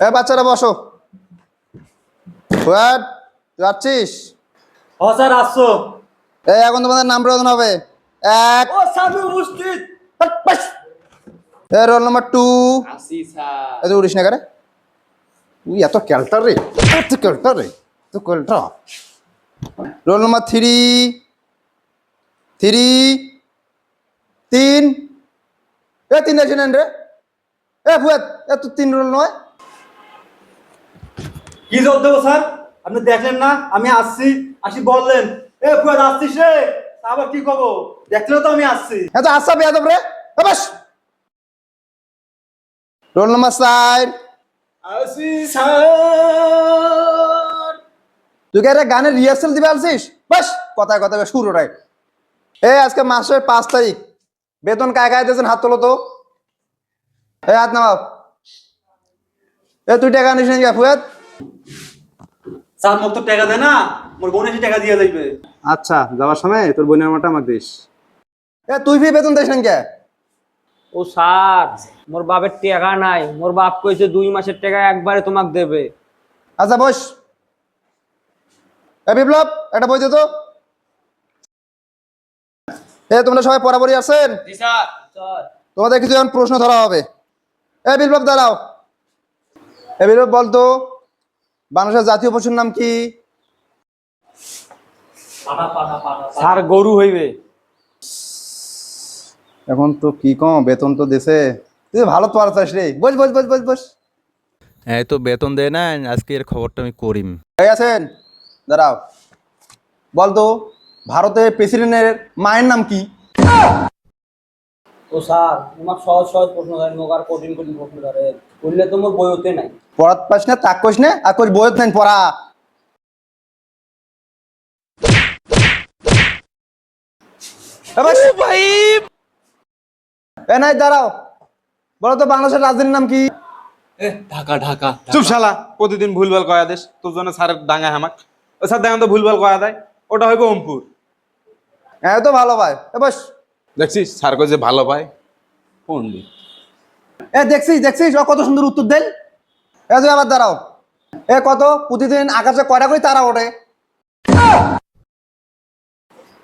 এ বাচ্চারা বসো। ফুয়াদ যাচ্ছিস? স্যার আসছো। এই এখন তোমাদের নাম প্রয়োজন হবে। এক। ও স্বামী উপস্থিত। এ রোল নাম্বার টু আসি স্যার। এত উড়িস না করে তুই এত ক্যালটার রে। এত ক্যালটার রে। তো ক্যালটা রোল নাম্বার থ্রি থ্রি এ তিন আছে নেন রে। এ এত তিন রোল নয়। কি দেবো স্যার? আপনি দেখলেন না আমি আসছি আসি বললেন। এ আসছিস রে? আবার কি কব দেখলেও তো আমি আসছি। এত বেয়াদব রে। বাস। রোল নাম্বার চার। আসি স্যার। তুই কি গানের রিহার্সাল দিবে আলছিস বাস কথায় কথায় শুরু ওটাই এ আজকে মাসের পাঁচ তারিখ। বেতন কায় কায় দিয়েছেন হাত তোলো তো। এই হাত নামাও। এ তুই টাকা নিস নাকি ফুয়াদ? স্যার মোক তো টাকা দেয় না মোর বোন এসে টাকা দিয়ে যাইবে। আচ্ছা যাওয়ার সময় তোর বোনের আমারটা আমার দিস। এ তুই ফি বেতন দিস নাকি? ও স্যার মোর বাপের টাকা নাই মোর বাপ কইছে দুই মাসের টাকা একবারে তোমাক দেবে। আচ্ছা বস। এ বিপ্লব একটা বই দে তো। এ তোমরা সবাই পড়াপড়ি আছেন? জি স্যার। স্যার। তোমাদের কিছু এখন প্রশ্ন ধরা হবে। এ বিপ্লব দাঁড়াও। এ বিপ্লব বলতো বাংলাদেশের জাতীয় পশুর নাম কি? স্যার গরু হইবে। এখন তো কি কম বেতন তো দেশে। তুই ভালো তো আর চাস রে। বস বস বস বস বস। এই তো বেতন দেয় না আজকে এর খবরটা আমি করিম। ঠিক আছেন? দাঁড়াও। বলতো ভারতের প্রেসিডেন্টের মায়ের নাম কি? ও স্যার তোমাক সহজ সহজ প্রশ্ন ধরে মোক আর কঠিন কঠিন প্রশ্ন ধরে বললে তো মোর বইতে নাই। পড়াত পাস না তাক কইস না আর কই বইত নেন পড়া। বাস। এ নাই দাঁড়াও। বলো তো বাংলাদেশের রাজধানীর নাম কি? ঢাকা ঢাকা চুপ শালা। প্রতিদিন ভুলভাল কয়া দেশ তোর জন্য স্যারের ডাঙা হামাক। ও স্যার দেখা তো ভুলভাল কয়া দেয়। ওটা হইব ওমপুর হ্যাঁ তো ভালো ভাই। এ বাস। দেখছিস? স্যার কই যে ভালো পায় পন্ডিত এ দেখছিস দেখছিস? ও কত সুন্দর উত্তর দেন এ তুই আবার দাঁড়াও। এ কত? প্রতিদিন আকাশে কয়টা করে তারা ওঠে?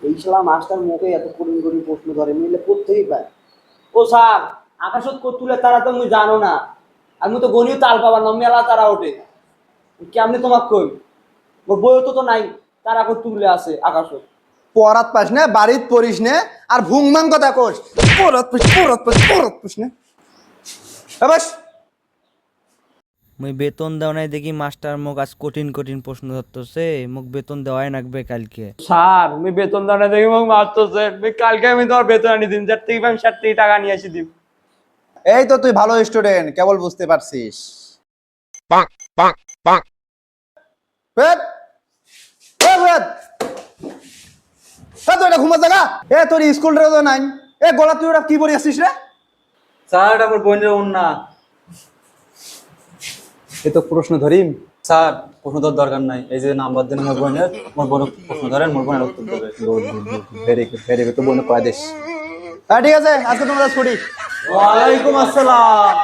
এই শালা মাস্টার মুখে এত কঠিন কঠিন প্রশ্ন ধরে মিলে প্রত্যেকই পায়? ও স্যার আকাশত কো তুলে তারা তো মুই জানো না। আমি তো গণিও তাল পাবার না মেলা তারা ওঠে। কেমনি তোমাক কই? মোর বইও তো তো নাই। তারা কো তুলে আছে পড়াত পাস না বাড়িত পড়িস না আর ভুংমাং কথা কোস পড়াত পাস পড়াত পাস পড়াত পাস না। বাস। মুই বেতন দেওয়া নাই দেখি মাস্টার মোক আজ কঠিন কঠিন প্রশ্ন ধরতেছে মোক বেতন দেওয়াই লাগবে কালকে। স্যার আমি বেতন দানা দেখি মোক মারতেছে আমি কালকে আমি তোমার বেতন আনি দিন যার থেকে আমি থেকে টাকা নিয়ে আসি দিম। এই তো তুই ভালো স্টুডেন্ট কেবল বুঝতে পারছিস। বেদ! এ বেদ! এ তুই এটা ঘুমা জায়গা? এ তোর স্কুল ড্রেস নাই। এ গলা তুই ওটা কি পরে আসছিস রে? স্যার এটা মোর বোনের না এ তো প্রশ্ন ধরিম। স্যার প্রশ্ন দেওয়ার দরকার নাই। এই যে নাম্বার দেন বোনের মোর বোন প্রশ্ন ধরেন মোর বোনের উত্তর দেবে। ভেরি গুড ভেরি গুড তো বোন কয় দেশ? হ্যাঁ ঠিক আছে আজকে তোমরা ছুটি। ওয়ালাইকুম আসসালাম।